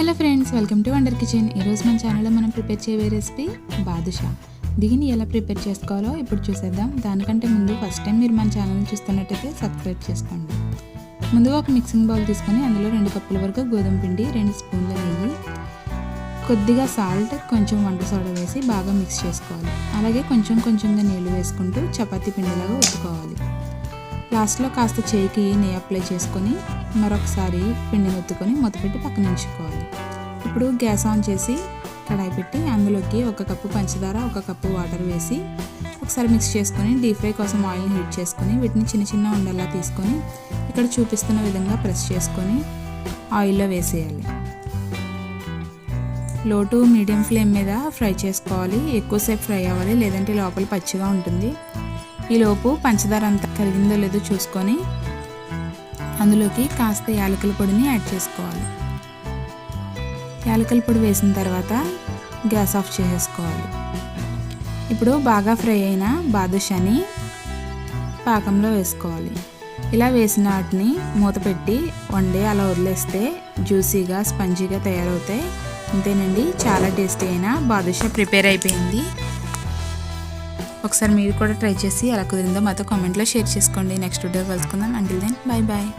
Hello friends welcome to wonder kitchen. ఈరోజు మన ఛానల్లో మనం ప్రిపేర్ చేయబోయే రెసిపీ బాదుషా. దీన్ని ఎలా ప్రిపేర్ చేసుకోవాలో ఇప్పుడు చూసేద్దాం. దానికంటే ముందు ఫస్ట్ టైం మీరు మన ఛానల్ చూస్తున్నట్టయితే సబ్స్క్రైబ్ చేసుకోండి. ముందుగా ఒక మిక్సింగ్ బౌల్ తీసుకొని అందులో రెండు కప్పుల వరకు గోధుమ పిండి రెండు స్పూన్ల నెయ్యి కొద్దిగా సాల్ట్ కొంచెం వంట సోడా వేసి బాగా మిక్స్ చేసుకోవాలి. అలాగే కొంచెం కొంచెంగా నీళ్ళు వేసుకుంటూ చపాతీ పిండిలాగా ఒత్తుకోవాలి. లాస్ట్లో కాస్త చేయికి నెయ్యి అప్లై చేసుకొని మరొకసారి పిండిని ఒత్తుకొని మూతపెట్టి పక్కన ఉంచుకోవాలి. ఇప్పుడు గ్యాస్ ఆన్ చేసి కడాయి పెట్టి అందులోకి ఒక కప్పు పంచదార ఒక కప్పు వాటర్ వేసి ఒకసారి మిక్స్ చేసుకొని డీప్ ఫ్రై కోసం ఆయిల్ని హీట్ చేసుకొని వీటిని చిన్న చిన్న ఉండల్లా తీసుకొని ఇక్కడ చూపిస్తున్న విధంగా ప్రెస్ చేసుకొని ఆయిల్లో వేసేయాలి. లో టు మీడియం ఫ్లేమ్ మీద ఫ్రై చేసుకోవాలి. ఎక్కువసేపు ఫ్రై అవ్వాలి. లేదంటే లోపల పచ్చిగా ఉంటుంది. ఈలోపు పంచదార అంతా కరిగిందో లేదో చూసుకొని అందులోకి కాస్త యాలకుల పొడిని యాడ్ చేసుకోవాలి. యాలకుల పొడి వేసిన తర్వాత గ్యాస్ ఆఫ్ చేసేసుకోవాలి. ఇప్పుడు బాగా ఫ్రై అయిన బాదుషాని పాకంలో వేసుకోవాలి. ఇలా వేసిన వాటిని మూత పెట్టి వండే అలా వదిలేస్తే జ్యూసీగా స్పంజీగా తయారవుతాయి. అంతేనండి చాలా టేస్టీ అయిన బాదుషా ప్రిపేర్ అయిపోయింది. ఒకసారి మీరు కూడా ట్రై చేసి ఎలా కుదిరిందో మాతో కామెంట్లో షేర్ చేసుకోండి. నెక్స్ట్ వీడియో కలుసుకుందాం. Until then bye bye